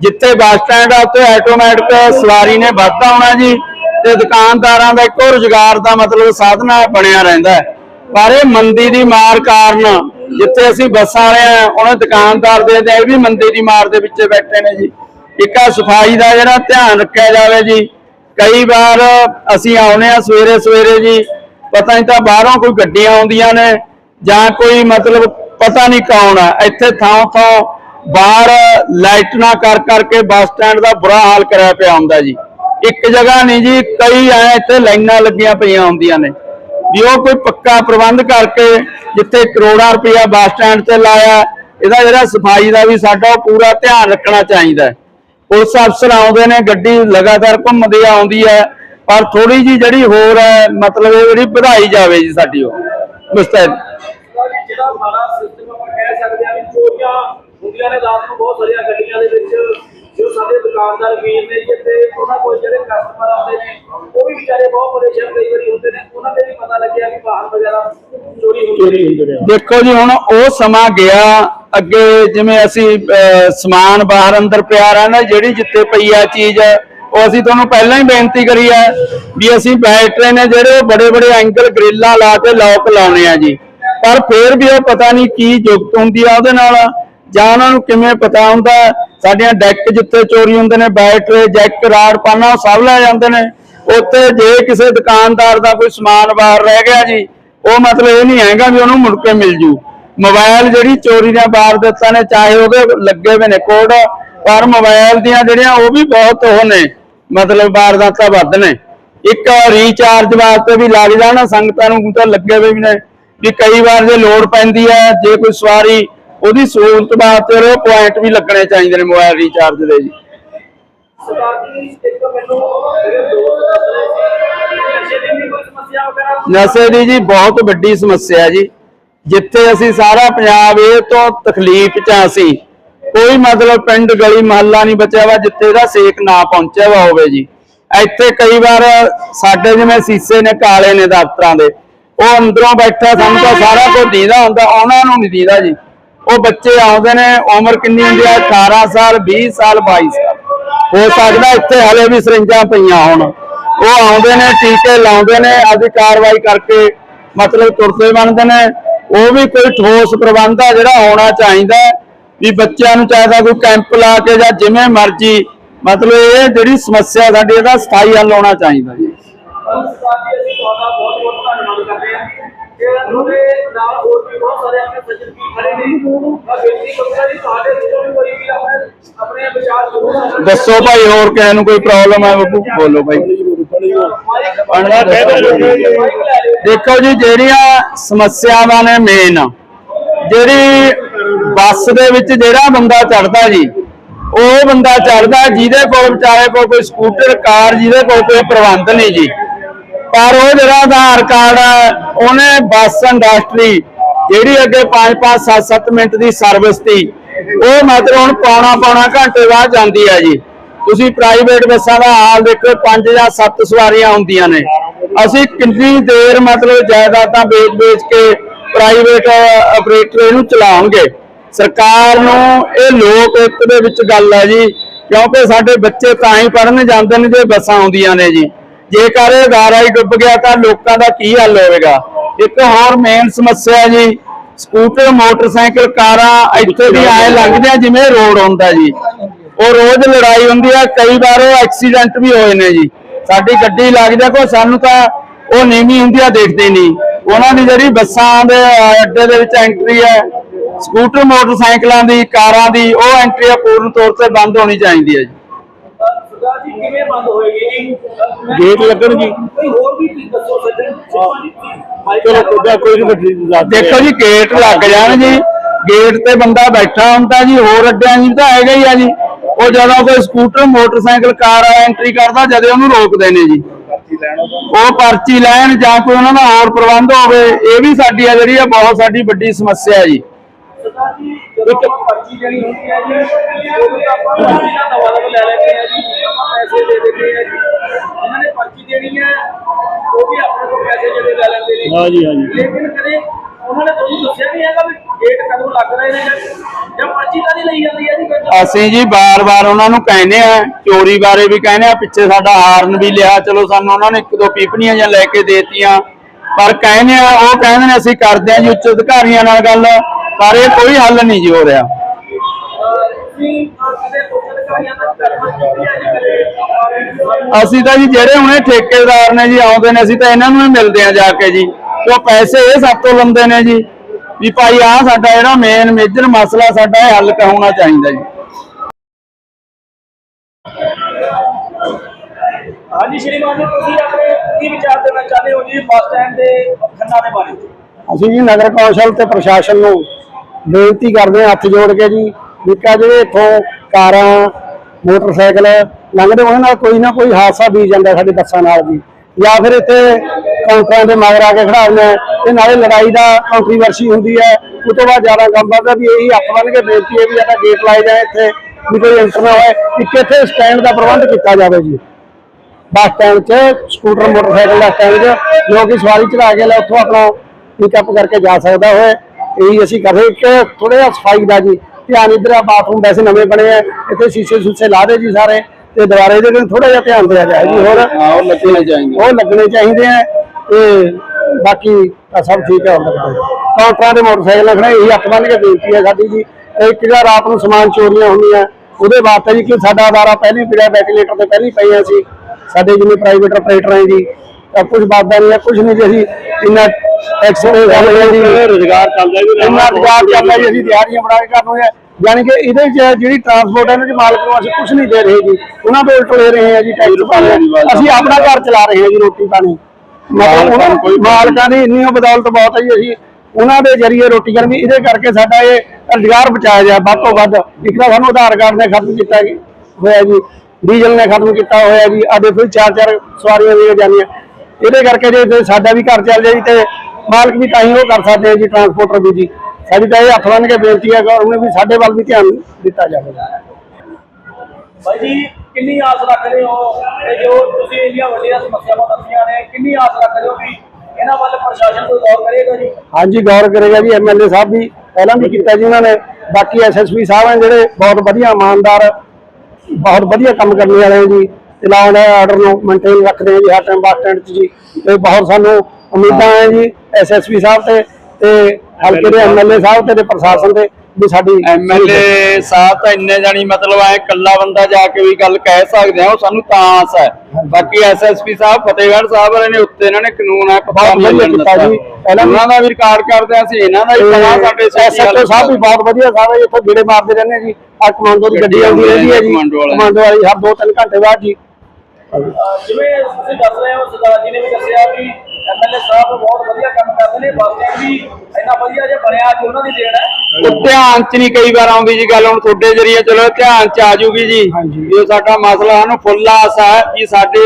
ਜਿੱਥੇ ਬੱਸ ਸਟੈਂਡ ਆ, ਉੱਥੇ ਆਟੋਮੈਟਿਕ ਸਵਾਰੀ ਨੇ ਵੱਧਦਾ ਹੋਣਾ ਜੀ, ਤੇ ਦੁਕਾਨਦਾਰਾਂ ਦਾ ਇੱਕੋ ਰੁਜ਼ਗਾਰ ਦਾ ਮਤਲਬ ਸਾਧਨਾ ਬਣਿਆ ਰਹਿੰਦਾ ਪਰ ਇਹ ਮੰਦੀ ਦੀ ਮਾਰ ਕਾਰਨ ਜਿੱਥੇ ਅਸੀਂ ਬੱਸਾਂ ਵਾਲੇ ਆ, ਉਹਨਾਂ ਦੁਕਾਨਦਾਰ ਦੇ ਤੇ ਇਹ ਵੀ ਮੰਦੀ ਦੀ ਮਾਰ ਦੇ ਵਿੱਚ ਬੈਠੇ ਨੇ ਜੀ। ਇੱਕ ਆ ਸਫ਼ਾਈ ਦਾ ਜਿਹੜਾ ਧਿਆਨ ਰੱਖਿਆ ਜਾਵੇ ਜੀ। ਕਈ ਵਾਰ ਅਸੀਂ ਆਉਨੇ ਆ ਸਵੇਰੇ ਸਵੇਰੇ ਜੀ, ਪਤਾ ਨਹੀਂ ਤਾਂ ਬਾਹਰੋਂ ਕੋਈ ਗੱਡੀਆਂ ਆਉਂਦੀਆਂ ਨੇ, ਜਾਂ ਕੋਈ ਮਤਲਬ ਪਤਾ ਨਹੀਂ ਕੌਣ ਆ। ਇੱਥੇ ਥਾਂ ਥਾਂ ਬਾਹਰ ਲਾਈਟਾਂ ਕਰ ਕਰਕੇ ਬੱਸ ਸਟੈਂਡ ਦਾ ਬੁਰਾ ਹਾਲ ਕਰਿਆ ਪਿਆ ਹੁੰਦਾ ਜੀ। ਇੱਕ ਜਗ੍ਹਾ ਨਹੀਂ ਜੀ, ਕਈ ਐ ਇੱਥੇ ਲਾਈਨਾਂ ਲੱਗੀਆਂ ਪਈਆਂ ਹੁੰਦੀਆਂ ਨੇ। ਵੀ ਉਹ ਕੋਈ ਪੱਕਾ ਪ੍ਰਬੰਧ ਕਰਕੇ ਜਿੱਥੇ ਕਰੋੜਾਂ ਰੁਪਇਆ ਬੱਸ ਸਟੈਂਡ ਤੇ ਲਾਇਆ, ਇਹਦਾ ਜਿਹੜਾ ਸਫ਼ਾਈ ਦਾ ਵੀ ਸਾਡਾ ਪੂਰਾ ਧਿਆਨ ਰੱਖਣਾ ਚਾਹੀਦਾ ਪੁਲਿਸ ਅਫਸਰ ਆਉਂਦੇ ਨੇ, ਗੱਡੀ ਲਗਾਤਾਰ ਘੁੰਮਦੀ ਆਉਂਦੀ ਹੈ, ਪਰ ਥੋੜੀ ਜੀ ਜਿਹੜੀ ਹੋਰ ਹੈ, ਮਤਲਬ ਇਹ ਜਿਹੜੀ ਵਧਾਈ ਜਾਵੇ ਜੀ ਸਾਡੀ ਉਹ। ਮੁਸਤੈਦ ਜਿਹੜਾ ਮਾੜਾ ਸਿਸਟਮ ਆਪਾਂ ਕਹਿ ਸਕਦੇ ਆ ਵੀ ਚੋਰੀਆਂ ਹੁੰਦੀਆਂ ਨੇ, ਰਾਤ ਨੂੰ ਬਹੁਤ ਸਾਰੀਆਂ ਗੱਡੀਆਂ ਦੇ ਵਿੱਚ ਜੋ ਸਾਡੇ ਦੁਕਾਨਦਾਰ ਵੀਰ ਨੇ ਜੀ ਉਹਨਾਂ ਕੋਲ ਜਿਹੜੇ ਕਸਟਮਰ ਆਉਂਦੇ ਨੇ, ਉਹ ਵੀ ਵਿਚਾਰੇ ਬਹੁਤ ਪਰੇਸ਼ਾਨ ਕਈ ਵਾਰੀ ਹੁੰਦੇ ਨੇ। ਉਹਨਾਂ ਦੇ ਵੀ ਪਤਾ ਲੱਗਿਆ ਵੀ ਵਾਹਨ ਵਗੈਰਾ ਚੋਰੀ ਹੁੰਦੇ ਨੇ ਦੇਖੋ ਜੀ, ਹੁਣ ਉਹ ਸਮਾਂ ਗਿਆ, ਅੱਗੇ ਜਿਵੇਂ ਅਸੀਂ ਸਮਾਨ ਬਾਹਰ ਅੰਦਰ ਪਿਆ ਰਹਿੰਦਾ, ਜਿਹੜੀ ਜਿੱਥੇ ਪਈ ਆ ਚੀਜ਼, ਉਹ ਅਸੀਂ ਤੁਹਾਨੂੰ ਪਹਿਲਾਂ ਹੀ ਬੇਨਤੀ ਕਰੀ ਹੈ ਵੀ ਅਸੀਂ ਬੈਟਰੇ ਨੇ ਜਿਹੜੇ ਬੜੇ ਬੜੇ ਐਂਗਲ ਗ੍ਰਿਲਾਂ ਲਾ ਕੇ ਲੌਕ ਲਾਉਣੇ ਆ ਜੀ। ਪਰ ਫੇਰ ਵੀ ਉਹ ਪਤਾ ਨਹੀਂ ਕੀ ਜੁਗਤ ਹੁੰਦੀ ਆ ਉਹਦੇ ਨਾਲ। ਜਾਂ ਉਹਨਾਂ ਨੂੰ ਕਿਵੇਂ ਪਤਾ ਹੁੰਦਾ ਸਾਡੀਆਂ ਡੈਕ ਜਿੱਥੇ ਚੋਰੀ ਹੁੰਦੇ ਨੇ, ਬੈਟਰੀ, ਜੈਕ ਰਾਡ ਪਾਨਾ ਉਹ ਸਭ ਲੈ ਜਾਂਦੇ ਨੇ। ਉੱਥੇ ਜੇ ਕਿਸੇ ਦੁਕਾਨਦਾਰ ਦਾ ਕੋਈ ਸਮਾਨ ਬਾਹਰ ਰਹਿ ਗਿਆ ਜੀ, ਉਹ ਮਤਲਬ ਇਹ ਨਹੀਂ ਹੈਗਾ ਵੀ ਉਹਨੂੰ ਮੁੜ ਕੇ ਮਿਲ ਜੂ। ਮੋਬਾਈਲ ਜਿਹੜੀ ਚੋਰੀ ਦੀਆਂ ਵਾਰਦਾਤਾਂ ਨੇ, ਚਾਹੇ ਉਹਦੇ ਲੱਗੇ ਹੋਏ ਨੇ ਕੋਡ, ਪਰ ਮੋਬਾਈਲ ਦੀਆਂ ਜਿਹੜੀਆਂ ਉਹ ਵੀ ਬਹੁਤ ਉਹ ਨੇ, ਮਤਲਬ ਵਾਰਦਾਤਾਂ ਵੱਧ ਨੇ। ਇੱਕ ਰੀਚਾਰਜ ਵਾਸਤੇ ਵੀ ਲੱਗ ਜਾਣਾ ਸੰਗਤਾਂ ਨੂੰ ਤਾਂ ਲੱਗੇ ਹੋਏ ਵੀ ਨੇ, ਵੀ ਕਈ ਵਾਰ ਜੇ ਲੋਡ ਪੈਂਦੀ ਹੈ, ਜੇ ਕੋਈ ਸਵਾਰੀ ਉਹਦੀ ਸਹੂਲਤ ਵਾਸਤੇ ਉਹ ਪੁਆਇੰਟ ਵੀ ਲੱਗਣੇ ਚਾਹੀਦੇ ਨੇ ਮੋਬਾਈਲ ਰੀਚਾਰਜ ਦੇ ਜੀ। ਨਸ਼ੇ ਦੀ ਕੋਈ ਜੀ ਬਹੁਤ ਵੱਡੀ ਸਮੱਸਿਆ ਜੀ। ਜਿੱਥੇ ਅਸੀਂ ਸਾਰਾ ਪੰਜਾਬ ਇਹ ਤੋਂ ਤਕਲੀਫ ਚ ਆ ਅਸੀਂ। ਕੋਈ ਮਤਲਬ ਪਿੰਡ ਗਲੀ ਮਹੱਲਾ ਨਹੀਂ ਬਚਿਆ ਵਾ ਜਿੱਥੇ ਇਹਦਾ ਸੇਕ ਨਾ ਪਹੁੰਚਿਆ ਵਾ ਹੋਵੇ ਜੀ। ਇੱਥੇ ਕਈ ਵਾਰ ਸਾਡੇ ਜਿਵੇਂ ਸੀਸੇ ਨੇ ਕਾਲੇ ਨੇ ਦਫ਼ਤਰਾਂ ਦੇ, ਉਹ ਅੰਦਰੋਂ ਬੈਠਾ ਸਾਨੂੰ ਤਾਂ ਸਾਰਾ ਕੁਝ ਦੀਦਾ ਹੁੰਦਾ, ਉਹਨਾਂ ਨੂੰ ਨਹੀਂ ਦੀਦਾ ਜੀ। ਉਹ ਬੱਚੇ ਆਉਂਦੇ ਨੇ ਉਮਰ ਕਿੰਨੀ ਹੁੰਦੀ ਹੈ 18 ਸਾਲ 20 ਸਾਲ 22 ਸਾਲ। ਹੋ ਸਕਦਾ ਇੱਥੇ ਹਲੇ ਵੀ ਸਰਿੰਜਾਂ ਪਈਆਂ ਹੋਣ। ਉਹ ਆਉਂਦੇ ਨੇ ਟੀਕੇ ਲਾਉਂਦੇ ਨੇ ਆਦੀ ਕਾਰਵਾਈ ਕਰਕੇ ਮਤਲਬ ਤੁਰਦੇ ਬਣਦੇ ਨੇ। ਉਹ ਵੀ ਕੋਈ ਠੋਸ ਪ੍ਰਬੰਧ ਆ ਜਿਹੜਾ ਹੋਣਾ ਚਾਹੀਦਾ ਵੀ ਬੱਚਿਆਂ ਨੂੰ ਚਾਹੀਦਾ ਕੋਈ ਕੈਂਪ ਲਾ ਕੇ ਜਾਂ ਜਿਵੇਂ ਮਰਜ਼ੀ ਮਤਲਬ ਇਹ ਜਿਹੜੀ ਸਮੱਸਿਆ ਸਾਡੀ ਇਹਦਾ ਸਥਾਈ ਹੱਲ ਹੋਣਾ ਚਾਹੀਦਾ ਜੀ। ਕਿ ਨਾਲ ਹੋਰ ਵੀ ਬਹੁਤ ਸਾਰੇ ਆਪਣੇ ਸੱਜਣ ਵੀ ਖੜੇ ਨੇ। ਮੈਂ ਬੇਨਤੀ ਕਰੂੰਗਾ ਜੀ ਤੁਹਾਡੇ ਵਿੱਚੋਂ ਵੀ ਕੋਈ ਵੀ ਆਪਣੇ ਆਪਣੇ ਵਿਚਾਰ ਜ਼ਰੂਰ ਦੱਸੋ ਭਾਈ, ਹੋਰ ਕਿਸੇ ਨੂੰ ਕੋਈ ਪ੍ਰੋਬਲਮ ਹੈ ਬੱਬੂ ਬੋਲੋ ਭਾਈ। ਦੇਖੋ ਜੀ, ਜਿਹੜੀਆਂ ਸਮੱਸਿਆਵਾਂ ਨੇ ਮੇਨ ਜਿਹੜੀ ਬੱਸ ਦੇ ਵਿੱਚ ਜਿਹੜਾ ਬੰਦਾ ਚੜਦਾ ਜੀ, ਉਹ ਬੰਦਾ ਚੜਦਾ ਜਿਹਦੇ ਕੋਲ ਵਿਚਾਰੇ ਕੋਲ ਕੋਈ ਸਕੂਟਰ ਕਾਰ ਜਿਹਦੇ ਕੋਲ ਕੋਈ ਪ੍ਰਬੰਧ ਨਹੀਂ ਜੀ। ਪਰ ਉਹ ਜਿਹੜਾ ਆਧਾਰ ਕਾਰਡ ਹੈ, ਉਹਨੇ ਬੱਸ ਇੰਡਸਟਰੀ ਜਿਹੜੀ ਅੱਗੇ 5-5 7-7 ਮਿੰਟ ਦੀ ਸਰਵਿਸ ਤੀ, ਉਹ ਮਤਲਬ ਹੁਣ ਪੌਣਾ ਪੌਣਾ ਘੰਟੇ ਬਾਅਦ ਜਾਂਦੀ ਹੈ ਜੀ। ਤੁਸੀਂ ਪ੍ਰਾਈਵੇਟ ਬੱਸਾਂ ਦਾ ਹਾਲ ਦੇਖੋ 5 ਜਾਂ 7 ਸਵਾਰੀਆਂ ਹੁੰਦੀਆਂ ਨੇ। ਅਸੀਂ ਕਿੰਨੀ ਦੇਰ ਮਤਲਬ ਜਾਇਦਾਦਾਂ ਵੇਚ-ਵੇਚ ਕੇ ਪ੍ਰਾਈਵੇਟ ਆਪਰੇਟਰ ਇਹਨੂੰ ਚਲਾਉਣਗੇ। ਸਰਕਾਰ ਨੂੰ ਇਹ ਲੋਕ ਇੱਕ ਦੇ ਵਿੱਚ ਗੱਲ ਹੈ ਜੀ, ਕਿਉਂਕਿ ਸਾਡੇ ਬੱਚੇ ਤਾਂ ਹੀ ਪੜਨ ਜਾਂਦੇ ਨੇ ਜੇ ਬੱਸਾਂ ਆਉਂਦੀਆਂ ਨੇ ਜੀ। ਜੇਕਰ ਇਹ ਅਦਾਰਾ ਹੀ ਡੁੱਬ ਗਿਆ ਤਾਂ ਲੋਕਾਂ ਦਾ ਕੀ ਹੱਲ ਹੋਵੇਗਾ? ਇੱਕ ਹੋਰ ਮੇਨ ਸਮੱਸਿਆ ਜੀ, ਸਕੂਟਰ, ਮੋਟਰਸਾਈਕਲ, ਕਾਰਾਂ ਇੱਥੇ ਵੀ ਆਏ ਲੰਘਦੇ ਜਿਵੇਂ ਰੋਡ ਹੁੰਦਾ ਜੀ। ਉਹ ਰੋਜ਼ ਲੜਾਈ ਹੁੰਦੀ ਆ, ਕਈ ਵਾਰ ਉਹ ਐਕਸੀਡੈਂਟ ਵੀ ਹੋਏ ਨੇ ਜੀ। ਸਾਡੀ ਗੱਡੀ ਲੱਗਦਾ ਕੋ ਸਾਨੂੰ ਤਾਂ ਉਹ ਨੀਵੀਂ ਹੁੰਦੀ ਆ, ਦੇਖਦੇ ਨਹੀਂ। ਉਹਨਾਂ ਦੀ ਜਿਹੜੀ ਬੱਸਾਂ ਦੇ ਅੱਡੇ ਦੇ ਵਿੱਚ ਐਂਟਰੀ ਹੈ, ਸਕੂਟਰ, ਮੋਟਰਸਾਈਕਲਾਂ ਦੀ, ਕਾਰਾਂ ਦੀ, ਉਹ ਐਂਟਰੀ ਆ ਪੂਰਨ ਤੌਰ ਤੇ ਬੰਦ ਹੋਣੀ ਚਾਹੀਦੀ ਹੈ ਜੀ। ਜੀ ਕਿਵੇਂ ਬੰਦ ਹੋਏਗੀ ਜੀ? ਗੇਟ ਲੱਗਣ ਜੀ। ਕੋਈ ਹੋਰ ਵੀ ਤੁਸੀਂ ਦੱਸੋ ਸੱਜਣ ਚਲੋ। ਕੋਈ ਕੋਈ ਨਹੀਂ ਦੱਸ ਦੇਖੋ ਜੀ ਗੇਟ ਲੱਗ ਜਾਣ ਜੀ। ਗੇਟ ਤੇ ਬੰਦਾ ਬੈਠਾ ਹੁੰਦਾ ਜੀ ਹੋਰ ਅੱਡਿਆਂ ਜੀ ਤਾਂ ਹੈਗਾ ਹੀ ਆ ਜੀ। ਉਹ ਜਦੋਂ ਕੋਈ ਸਕੂਟਰ ਮੋਟਰਸਾਈਕਲ ਕਾਰ ਐਂਟਰੀ ਕਰਦਾ ਜਦੇ ਉਹਨੂੰ ਰੋਕਦੇ ਨੇ ਜੀ। ਉਹ ਪਰਚੀ ਲੈਣ ਜਾਂ ਕੋਈ ਉਹਨਾਂ ਦਾ ਹੋਰ ਪ੍ਰਬੰਧ ਹੋਵੇ ਇਹ ਵੀ ਸਾਡੀ ਆ ਜਿਹੜੀ ਆ ਬਹੁਤ ਸਾਡੀ ਵੱਡੀ ਸਮੱਸਿਆ ਜੀ। ਸਰਦਾਰ ਜੀ ਜਦੋਂ ਆਪਾਂ ਪਰਚੀ ਦੇਣੀ ਹੁੰਦੀ ਹੈ ਜੀ ਉਦੋਂ ਤਾਂ ਆਪਾਂ ਪਰਚੀ ਦਾ ਦਵਾਲਾ ਲੈ ਲੈਂਦੇ ਆ ਜੀ ਆਪਾਂ ਪੈਸੇ ਦੇ ਦਿੰਦੇ ਆ ਜੀ। ਉਹਨਾਂ ਨੇ ਪਰਚੀ ਦੇਣੀ ਹੈ ਉਹ ਵੀ ਆਪਣੇ ਕੋਲ ਪੈਸੇ ਜਿਹੜੇ ਲੈ ਲੈਂਦੇ ਨੇ। ਹਾਂ ਜੀ, ਹਾਂ ਜੀ। ਲੇਕਿਨ ਕਦੇ ਉਹਨਾਂ ਨੇ ਤੁਹਾਨੂੰ ਦੱਸਿਆ ਨਹੀਂ ਹੈਗਾ ਵੀ ਡੇਟ ਕਦੋਂ ਲੱਗ ਰਹੇ ਨੇ ਜਾਂ ਜਾਂ ਪਰਚੀ ਤਾਂ ਨਹੀਂ ਲਈ ਜਾਂਦੀ ਹੈ ਜੀ? ਫਿਰ ਅਸੀਂ ਜੀ ਬਾਰ-ਬਾਰ ਉਹਨਾਂ ਨੂੰ ਕਹਿੰਦੇ ਆ ਚੋਰੀ ਬਾਰੇ ਵੀ ਕਹਿੰਦੇ ਆ ਪਿੱਛੇ ਸਾਡਾ ਹਾਰਨ ਵੀ ਲਿਆ ਚਲੋ ਸਾਨੂੰ ਉਹਨਾਂ ਨੇ ਇੱਕ ਦੋ ਪੀਪਣੀਆਂ ਜਾਂ ਲੈ ਕੇ ਦੇਤੀਆਂ। ਪਰ ਕਹਿੰਦੇ ਆ ਉਹ ਕਹਿੰਦੇ ਨੇ ਅਸੀਂ ਕਰਦੇ ਆ ਜੀ ਉੱਚ ਅਧਿਕਾਰੀਆਂ ਨਾਲ ਗੱਲ। ਪਰ ਇਹ ਕੋਈ ਹੱਲ ਨਹੀਂ ਜੀ ਹੋ ਰਿਹਾ। ਅਸੀਂ ਤਾਂ ਜੀ ਜਿਹੜੇ ਹੁਣੇ ਠੇਕੇਦਾਰ ਨੇ ਜੀ ਆਉਂਦੇ ਨੇ, ਅਸੀਂ ਤਾਂ ਇਹਨਾਂ ਨੂੰ ਹੀ ਮਿਲਦੇ ਆ ਜਾ ਕੇ ਜੀ। ਉਹ ਪੈਸੇ ਇਹ ਸਭ ਤੋਂ ਲੰਦੇ ਨੇ ਜੀ। ਵੀ ਭਾਈ ਆ ਸਾਡਾ ਜਿਹੜਾ ਮੇਨ ਮੇਜਰ ਮਸਲਾ ਸਾਡਾ ਇਹ ਹੱਲ ਹੋਣਾ ਚਾਹੀਦਾ ਜੀ। ਹਾਂਜੀ, ਸ਼੍ਰੀਮਾਨ ਜੀ, ਤੁਸੀਂ ਆਪਣੇ ਕੀ ਵਿਚਾਰ ਦੇਣਾ ਚਾਹੁੰਦੇ ਹੋ ਜੀ? ਬੱਸ ਸਟੈਂਡ ਦੇ ਖੰਨਾ ਦੇ ਬਾਰੇ। ਅਸੀਂ ਜੀ ਨਗਰ ਕੌਂਸਲ ਤੇ ਪ੍ਰਸ਼ਾਸਨ ਨੂੰ ਬੇਨਤੀ ਕਰਦੇ ਹਾਂ ਹੱਥ ਜੋੜ ਕੇ ਜੀ ਨਿੱਕਾ ਜਿਹੜੇ ਇੱਥੋਂ ਕਾਰਾਂ, ਮੋਟਰਸਾਈਕਲ ਲੰਘਦੇ, ਉਹਨਾਂ ਨਾਲ ਕੋਈ ਨਾ ਕੋਈ ਹਾਦਸਾ ਵੀ ਜਾਂਦਾ ਸਾਡੀ ਬੱਸਾਂ ਨਾਲ ਵੀ ਜਾਂ ਫਿਰ ਇੱਥੇ ਕਾਉਂਟਰਾਂ ਦੇ ਮਗਰ ਆ ਕੇ ਖੜਾ ਹੁੰਦੇ ਆ ਤੇ ਨਾਲੇ ਲੜਾਈ ਦਾ ਕੰਟਰੋਵਰਸੀ ਹੁੰਦੀ ਹੈ। ਉਸ ਤੋਂ ਬਾਅਦ ਜ਼ਿਆਦਾ ਕੰਮ ਵੱਧਦਾ ਵੀ ਇਹੀ ਹੱਥ ਬੰਨ ਕੇ ਬੇਨਤੀ ਹੈ ਵੀ ਸਾਡਾ ਗੇਟ ਲਾਏ ਜਾਏ ਇੱਥੇ, ਵੀ ਕੋਈ ਐਂਟਰ ਨਾ ਹੋਏ ਇੱਕ ਇੱਥੇ ਸਟੈਂਡ ਦਾ ਪ੍ਰਬੰਧ ਕੀਤਾ ਜਾਵੇ ਜੀ। ਬੱਸ ਸਟੈਂਡ 'ਚ ਸਕੂਟਰ ਮੋਟਰਸਾਈਕਲ ਦਾ ਸਟੈਂਡ 'ਚ, ਜੋ ਕਿ ਸਵਾਰੀ ਚੜਾ ਕੇ ਲੈ ਉੱਥੋਂ ਆਪਣਾ ਪਿਕਅਪ ਕਰਕੇ ਜਾ ਸਕਦਾ ਹੋਏ ਇਹੀ ਅਸੀਂ ਕਰਦੇ ਇੱਕ ਥੋੜਾ ਜਿਹਾ ਸਫ਼ਾਈ ਦਾ ਜੀ। ਧਿਆਨ ਇਧਰ ਆ ਬਾਥਰੂਮ ਵੈਸੇ ਨਵੇਂ ਬਣੇ ਆ। ਇੱਥੇ ਸ਼ੀਸ਼ੇ ਸ਼ੂਸ਼ੇ ਲਾ ਦੇ ਜੀ ਸਾਰੇ। ਤੇ ਦੁਬਾਰੇ ਇਹਦੇ ਤੇ ਥੋੜਾ ਜਿਹਾ ਧਿਆਨ ਦਿਆ ਜਾਏ ਜੀ। ਹੋਰ? ਹਾਂ ਉਹ ਲੱਗਣੇ ਚਾਹੀਦੇ। ਉਹ ਲੱਗਣੇ ਚਾਹੀਦੇ ਆ। ਤੇ ਬਾਕੀ ਤਾਂ ਸਭ ਠੀਕ ਹੈ ਤੱਕ ਕਾਉਂਟਰਾਂ ਦੇ ਮੋਟਰਸਾਈਕਲ ਲੱਗਣੇ ਇਹੀ ਹੱਥ ਬੰਨ ਕੇ ਬੇਨਤੀ ਹੈ ਸਾਡੀ ਜੀ। ਤੇ ਇੱਕ ਜਿਹੜਾ ਰਾਤ ਨੂੰ ਸਮਾਨ ਚੋਰੀਆਂ ਹੁੰਦੀਆਂ ਉਹਦੇ ਵਾਸਤੇ ਜੀ ਕਿ ਸਾਡਾ ਅਦਾਰਾ ਪਹਿਲੀ ਪੀੜਾ ਵੈਂਟੀਲੇਟਰ ਤੇ ਪਹਿਲੀ ਪਈਆਂ ਸੀ। ਸਾਡੇ ਜਿੰਨੇ ਪ੍ਰਾਈਵੇਟ ਆਪਰੇਟਰ ਹੈ ਜੀ। ਤਾਂ ਕੁਝ ਬਾਤਾਂ ਨਹੀਂ ਹੈ ਕੁਝ ਨਹੀਂ ਜੀ ਅਸੀਂ ਇੰਨਾ ਟੈਕਸ ਜੀ। ਰੁਜ਼ਗਾਰ ਚੱਲਦਾ ਵੀ ਇੰਨਾ ਰੁਜ਼ਗਾਰ ਚੱਲਦਾ ਜੀ ਅਸੀਂ ਦਿਹਾੜੀਆਂ ਬਣਾ ਕੇ ਕਰਨੋਂ ਹੈ ਯਾਨੀ ਕਿ ਇਹਦੇ ਚ ਜਿਹੜੀ ਟਰਾਂਸਪੋਰਟ ਹੈ ਇਹਨਾਂ ਦੇ ਮਾਲਕ ਨੂੰ ਅਸੀਂ ਕੁਝ ਨਹੀਂ ਦੇ ਰਹੇ ਜੀ ਉਹਨਾਂ ਤੋਂ ਉਲਟ ਲੈ ਰਹੇ ਹਾਂ ਜੀ ਟੈਕਸ ਪਾ ਰਹੇ ਹਾਂ। ਅਸੀਂ ਆਪਣਾ ਘਰ ਚਲਾ ਰਹੇ ਹਾਂ ਜੀ ਰੋਟੀ ਪਾਣੀ। ਮਤਲਬ ਉਹਨਾਂ ਨੂੰ ਮਾਲਕਾਂ ਦੀ ਇੰਨੀ ਬਦੌਲਤ ਬਹੁਤ ਹੈ ਜੀ ਅਸੀਂ ਉਹਨਾਂ ਦੇ ਜਰੀਏ ਰੋਟੀ ਕਰਨ ਇਹਦੇ ਕਰਕੇ ਸਾਡਾ ਇਹ ਰੁਜ਼ਗਾਰ ਬਚਾਇਆ ਜਾ ਵੱਧ ਤੋਂ ਵੱਧ। ਇੱਕ ਤਾਂ ਸਾਨੂੰ ਆਧਾਰ ਕਾਰਡ ਨੇ ਖਤਮ ਕੀਤਾ ਜੀ ਹੋਇਆ ਜੀ ਡੀਜ਼ਲ ਨੇ ਖਤਮ ਕੀਤਾ ਹੋਇਆ ਜੀ ਆ ਦੇਖੋ ਜੀ ਚਾਰ ਚਾਰ ਸਵਾਰੀਆਂ ਵੀ ਜਾਂਦੀਆਂ। ਇਹਦੇ ਕਰਕੇ ਜੇ ਸਾਡਾ ਵੀ ਘਰ ਚੱਲ ਜਾਈ ਤੇ ਮਾਲਕ ਵੀ ਤਾਂ ਹੀ ਉਹ ਕਰ ਸਕਦੇ ਆ ਜੀ ਟਰਾਂਸਪੋਰਟਰ ਵੀ ਜੀ। ਸਾਡੀ ਤਾਂ ਇਹ ਹੱਥ ਬੰਨ੍ਹ ਕੇ ਬੇਨਤੀ ਹੈ ਉਹਨੇ ਵੀ ਸਾਡੇ ਵੱਲ ਵੀ ਧਿਆਨ ਦਿੱਤਾ ਜਾਵੇ। ਭਾਈ ਜੀ ਕਿੰਨੀ ਆਸ ਰੱਖਦੇ ਹੋ? ਕਿ ਜੋ ਤੁਸੀਂ ਇੰਨੀਆਂ ਵੱਡੀਆਂ ਸਮੱਸਿਆਵਾਂ ਦੱਸੀਆਂ ਨੇ ਕਿੰਨੀ ਆਸ ਰੱਖਦੇ ਹੋ ਕਿ ਇਹਨਾਂ ਵੱਲ ਪ੍ਰਸ਼ਾਸਨ ਕੋਈ ਗੌਰ ਕਰੇਗਾ ਜੀ? ਹਾਂਜੀ ਗੌਰ ਕਰੇਗਾ ਜੀ ਐਮਐਲਏ ਸਾਹਿਬ ਵੀ ਪਹਿਲਾਂ ਵੀ ਕੀਤਾ ਜੀ ਉਹਨਾਂ ਨੇ। ਬਾਕੀ ਐਸਐਸਪੀ ਸਾਹਿਬ ਹੈ ਜਿਹੜੇ ਬਹੁਤ ਵਧੀਆ ਇਮਾਨਦਾਰ ਬਹੁਤ ਵਧੀਆ ਕੰਮ ਕਰਨ ਵਾਲੇ ਜੀ। ਤੇ ਲਾਅ ਐਂਡ ਆਰਡਰ ਨੂੰ ਮੇਨਟੇਨ ਰੱਖਦੇ ਆ ਜੀ ਹਰ ਟਾਈਮ ਬੱਸ ਸਟੈਂਡ 'ਚ ਜੀ। ਤੇ ਬਹੁਤ ਸਾਨੂੰ ਉਮੀਦਾਂ ਹੈ ਜੀ ਐਸਐਸਪੀ ਸਾਹਿਬ ਤੇ ਤੇ ਹਲਕੇ ਦੇ ਐਮਐਲਏ ਸਾਹਿਬ ਤੇ ਤੇ ਪ੍ਰਸ਼ਾਸਨ ਤੇ ਵੀ ਸਾਡੀ ਐਮਐਲਏ ਸਾਹਿਬ ਤਾਂ ਇੰਨੇ ਜਾਣੀ ਮਤਲਬ ਐ ਕੱਲਾ ਬੰਦਾ ਜਾ ਕੇ ਵੀ ਗੱਲ ਕਹਿ ਸਕਦੇ ਆ ਉਹ ਸਾਨੂੰ ਤਾਂ ਆਸ ਹੈ। ਬਾਕੀ ਐਸਐਸਪੀ ਸਾਹਿਬ ਫਤਿਹਗੜ੍ਹ ਸਾਹਿਬ ਵਾਲੇ ਨੇ ਉੱਤੇ ਇਹਨਾਂ ਨੇ ਕਾਨੂੰਨ ਹੈ ਪਤਾ ਕੀਤਾ ਜੀ। ਪਹਿਲਾਂ ਉਹਨਾਂ ਦਾ ਵੀ ਰਿਕਾਰਡ ਕਰਦੇ ਆ ਅਸੀਂ ਇਹਨਾਂ ਦਾ ਵੀ ਪਤਾ ਸਾਡੇ ਐਸਐਚਓ ਸਾਹਿਬ ਵੀ ਬਹੁਤ ਵਧੀਆ ਸਾਹਿਬ ਇੱਥੋਂ ਗੇੜੇ ਮਾਰਦੇ ਰਹਿੰਦੇ ਜੀ। ਆ ਕਮਾਂਡੋ ਦੀ ਗੱਡੀ ਆਉਂਦੀ ਰਹਿੰਦੀ ਹੈ ਜੀ ਕਮਾਂਡੋ ਵਾਲੇ। ਹਰ 2-3 ਘੰਟੇ ਬਾਅਦ ਜੀ ਜਿਵੇਂ ਤੁਸੀਂ ਦੱਸ ਰਹੇ ਹੋ ਸਰਦਾਰ ਜੀ ਨੇ ਵੀ ਦੱਸਿਆ ਵੀ ਐਮਐਲਏ ਸਾਹਿਬ ਬਹੁਤ ਵਧੀਆ ਕੰਮ ਕਰਦੇ ਨੇ ਬੱਸ ਸਟੈਂਡ ਵੀ ਇੰਨਾ ਵਧੀਆ ਜਿਹਾ ਬਣਿਆ ਅੱਜ ਉਹਨਾਂ ਦੀ ਦੇਣ ਹੈ। ਉਹ ਧਿਆਨ ਚ ਨਹੀਂ ਕਈ ਵਾਰ ਆਉਂਦੀ ਜੀ ਗੱਲ ਹੁਣ ਤੁਹਾਡੇ ਜਰੀਏ ਚਲੋ ਧਿਆਨ ਚ ਆ ਜੂਗੀ ਜੀ। ਹਾਂਜੀ। ਇਹ ਸਾਡਾ ਮਸਲਾ ਸਾਨੂੰ ਫੁੱਲ ਆਸ ਹੈ ਕਿ ਸਾਡੇ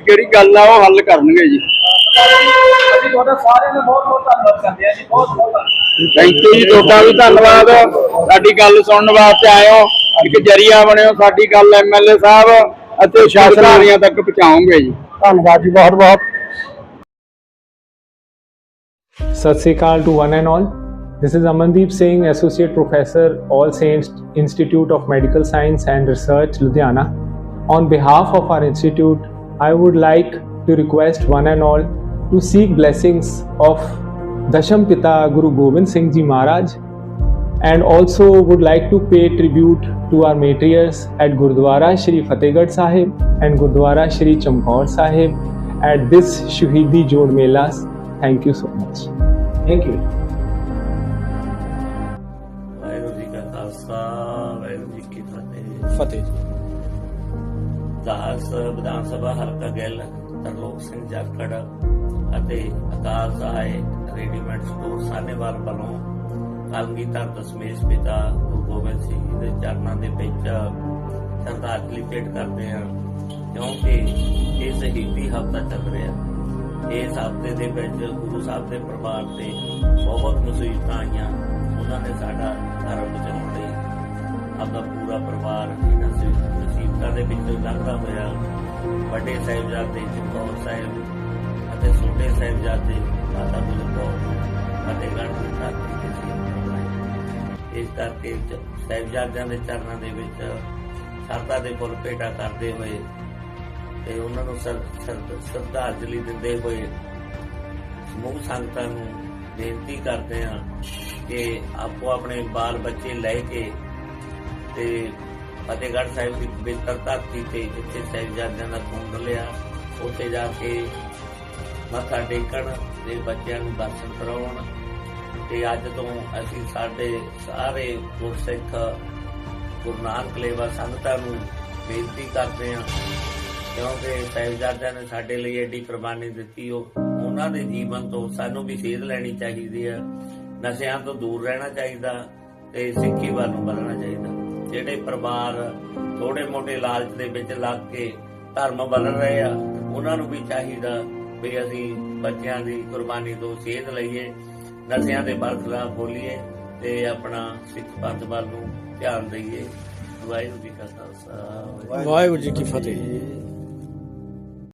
ਜਿਹੜੀ ਗੱਲ ਆ ਉਹ ਹੱਲ ਕਰਨਗੇ ਜੀ। ਅਸੀਂ ਤੁਹਾਡਾ ਸਾਰਿਆਂ ਦਾ ਬਹੁਤ ਬਹੁਤ ਧੰਨਵਾਦ ਕਰਦੇ ਹਾਂ ਜੀ ਬਹੁਤ ਬਹੁਤ ਧੰਨਵਾਦ। ਥੈਂਕ ਯੂ ਜੀ ਤੁਹਾਡਾ ਵੀ ਧੰਨਵਾਦ। ਸਾਡੀ ਗੱਲ ਸੁਣਨ ਵਾਸਤੇ ਇੱਕ ਜਰੀਆ ਬਣਿਓ ਸਾਡੀ ਗੱਲ ਐਮਐਲਏ ਸਾਹਿਬ। ਅਤੇ ਸ਼ਾਸਨਾਂ ਤੱਕ ਪਹੁੰਚਾਓਗੇ ਜੀ ਧੰਨਵਾਦ ਜੀ ਬਹੁਤ ਬਹੁਤ Sat Sri Akal to one and all. This is Amandeep Singh, Associate Professor, All Saints Institute of Medical Science and Research, Ludhiana. On behalf of our institute, I would like to request one and all to seek blessings of Dasham Pita Guru Gobind Singh Ji Maharaj and also would like to pay tribute to our matriarchs at Gurdwara Shri Fatehgarh Sahib and Gurdwara Shri Chamkaur Sahib at this Shuhidi Jod Melas. Thank you so much. Thank you Waheguru ji ਕਾ ਖਾਲਸਾ ਵਾਹਿਗੁਰੂ ਜੀ ਕੀ ਫਤਿਹ ਫਤਿਹ ਦਾਸ ਵਿਧਾਨ ਸਭਾ ਹਲਕਾ ਗਿੱਲ ਤਰਲੋਕ ਸਿੰਘ ਜਾਖੜ ਅਤੇ Akal Sahai readymade store Sahnewal ਵੱਲੋਂ ਕਲਗੀਧਰ ਦਸਮੇਸ਼ ਪਿਤਾ ਗੁਰੂ ਗੋਬਿੰਦ ਸਿੰਘ ਜੀ ਦੇ ਚਰਨਾਂ ਦੇ ਵਿੱਚ ਸ਼ਰਧਾਂਜਲੀ ਭੇਟ ਕਰਦੇ ਹਾਂ, ਕਿਉਂਕਿ ਇਹ ਸ਼ਹੀਦੀ ਹਫ਼ਤਾ ਚੱਲ ਰਿਹਾ ਇਸ ਹਫ਼ਤੇ ਦੇ ਵਿੱਚ ਗੁਰੂ ਸਾਹਿਬ ਦੇ ਪਰਿਵਾਰ ਤੇ ਬਹੁਤ ਮੁਸੀਬਤਾਂ ਆਈਆਂ। ਉਹਨਾਂ ਨੇ ਸਾਡਾ ਧਰਮ ਬਚਾਉਣ ਲਈ ਆਪਦਾ ਪੂਰਾ ਪਰਿਵਾਰ ਇਹਨਾਂ ਮੁਸੀਬਤਾਂ ਦੇ ਵਿੱਚੋਂ ਲੰਘਦਾ ਹੋਇਆ ਵੱਡੇ ਸਾਹਿਬਜ਼ਾਦੇ ਚਮਕੌਰ ਸਾਹਿਬ ਅਤੇ ਛੋਟੇ ਸਾਹਿਬਜ਼ਾਦੇ ਮਾਤਾ ਗੁਜਰ ਕੌਰ ਫਤਿਹਗੜ੍ਹ ਦੀ ਧਰਤੀ ਇਸ ਕਰਕੇ ਜ- ਸਾਹਿਬਜ਼ਾਦਿਆਂ ਦੇ ਚਰਨਾਂ ਦੇ ਵਿੱਚ ਸਰਦਾ ਦੇ ਫੁੱਲ ਭੇਟਾ ਕਰਦੇ ਹੋਏ ਤੇ ਉਹਨਾਂ ਨੂੰ ਸਰ- ਸ਼ਰਧਾਂਜਲੀ ਦਿੰਦੇ ਹੋਏ ਸਮੂਹ ਸੰਗਤਾਂ ਨੂੰ ਬੇਨਤੀ ਕਰਦੇ ਹਾਂ ਕਿ ਆਪੋ ਆਪਣੇ ਬਾਲ ਬੱਚੇ ਲੈ ਕੇ ਤੇ ਫਤਿਹਗੜ੍ਹ ਸਾਹਿਬ ਦੀ ਪਵਿੱਤਰ ਧਰਤੀ ਤੇ ਜਿੱਥੇ ਸਾਹਿਬਜ਼ਾਦਿਆਂ ਦਾ ਖੂਨ ਡੁੱਲਿਆ ਉੱਥੇ ਜਾ ਕੇ ਮੱਥਾ ਟੇਕਣ ਤੇ ਬੱਚਿਆਂ ਨੂੰ ਦਰਸ਼ਨ ਕਰਾਉਣ ਤੇ ਅੱਜ ਤੋਂ ਅਸੀਂ ਸਾਡੇ ਸਾਰੇ ਗੁਰਸਿੱਖ ਗੁਰੂ ਨਾਨਕ ਲੇਵਾ ਸੰਗਤਾਂ ਨੂੰ ਬੇਨਤੀ ਕਰਦੇ ਹਾਂ, ਕਿਉਂਕਿ ਸਾਹਿਬਜ਼ਾਦਿਆਂ ਨੇ ਸਾਡੇ ਲਈ ਐਡੀ ਕੁਰਬਾਨੀ ਦਿੱਤੀ, ਉਹ ਉਹਨਾਂ ਦੇ ਜੀਵਨ ਤੋਂ ਸਾਨੂੰ ਵੀ ਸੇਧ ਲੈਣੀ ਚਾਹੀਦੀ ਹੈ। ਨਸ਼ਿਆਂ ਤੋਂ ਦੂਰ ਰਹਿਣਾ ਚਾਹੀਦਾ ਤੇ ਸਿੱਖੀ ਵੱਲ ਨੂੰ ਵਧਣਾ ਚਾਹੀਦਾ। ਜਿਹੜੇ ਪਰਿਵਾਰ ਥੋੜੇ ਮੋਟੇ ਲਾਲਚ ਦੇ ਵਿੱਚ ਲੱਗ ਕੇ ਧਰਮ ਬਦਲ ਰਹੇ ਆ, ਉਹਨਾਂ ਨੂੰ ਵੀ ਚਾਹੀਦਾ ਵੀ ਅਸੀਂ ਬੱਚਿਆਂ ਦੀ ਕੁਰਬਾਨੀ ਤੋਂ ਸੇਧ ਲਈਏ। ਨਸ਼ਿਆਂ ਦੇ ਬਰਖਲਾਫ ਬੋਲੀਏ ਤੇ ਆਪਣਾ ਸਿੱਖ ਪੰਥ ਵੱਲ ਨੂੰ ਧਿਆਨ ਦਈਏ। ਵਾਹਿਗੁਰੂ ਜੀ ਕਾ ਖਾਲਸਾ ਵਾਹਿਗੁਰੂ ਵਾਹਿਗੁਰੂ ਜੀ ਕੀ ਫਤਿਹ।